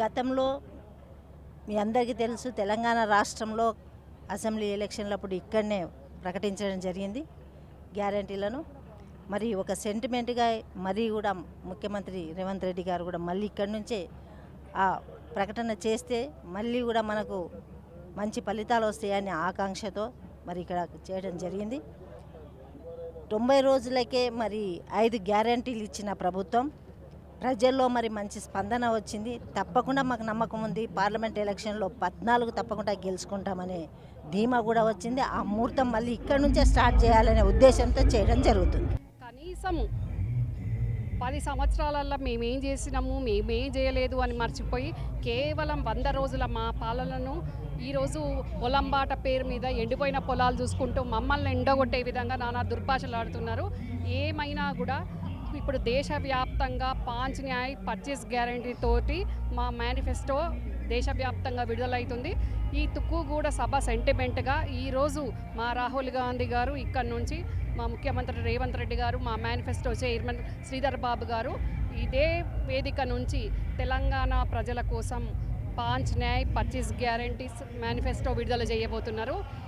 గతంలో మీ అందరికీ తెలుసు తెలంగాణ రాష్ట్రంలో అసెంబ్లీ ఎలక్షన్లప్పుడు ఇక్కడనే ప్రకటించడం జరిగింది గ్యారంటీలను. మరి ఒక సెంటిమెంట్గా మరీ కూడా ముఖ్యమంత్రి రేవంత్ రెడ్డి గారు కూడా మళ్ళీ ఇక్కడి నుంచే ఆ ప్రకటన చేస్తే మళ్ళీ కూడా మనకు మంచి ఫలితాలు వస్తాయనే ఆకాంక్షతో మరి ఇక్కడ చేయడం జరిగింది. తొంభై రోజులకే మరి ఐదు గ్యారంటీలు ఇచ్చిన ప్రభుత్వం ప్రజల్లో మరి మంచి స్పందన వచ్చింది. తప్పకుండా మాకు నమ్మకం ఉంది. పార్లమెంట్ ఎలక్షన్లో పద్నాలుగు తప్పకుండా గెలుచుకుంటామనే ధీమా కూడా వచ్చింది. ఆ ముహూర్తం మళ్ళీ ఇక్కడ నుంచే స్టార్ట్ చేయాలనే ఉద్దేశంతో చేయడం జరుగుతుంది. కనీసం పది సంవత్సరాలలో మేమేం చేసినాము మేమేం చేయలేదు అని మర్చిపోయి కేవలం వంద రోజుల మా పాలనను ఈరోజు పొలంబాట పేరు మీద ఎండిపోయిన పొలాలు చూసుకుంటూ మమ్మల్ని ఎండగొట్టే విధంగా నానా దుర్భాషలు ఆడుతున్నారు. ఏమైనా కూడా ఇప్పుడు దేశవ్యాప్తంగా పాంచ్ న్యాయ్ పర్చేస్ గ్యారంటీ తోటి మా మేనిఫెస్టో దేశవ్యాప్తంగా విడుదలవుతుంది ఈ తుక్కుగూడ సభ సెంటిమెంట్గా ఈరోజు మా రాహుల్ గాంధీ గారు ఇక్కడ నుంచి మా ముఖ్యమంత్రి రేవంత్ రెడ్డి గారు మా మేనిఫెస్టో చైర్మన్ శ్రీధర్ బాబు గారు ఇదే వేదిక నుంచి తెలంగాణ ప్రజల కోసం పాంచ్ న్యాయ్ పర్చేస్ గ్యారంటీస్ మేనిఫెస్టో విడుదల చేయబోతున్నారు.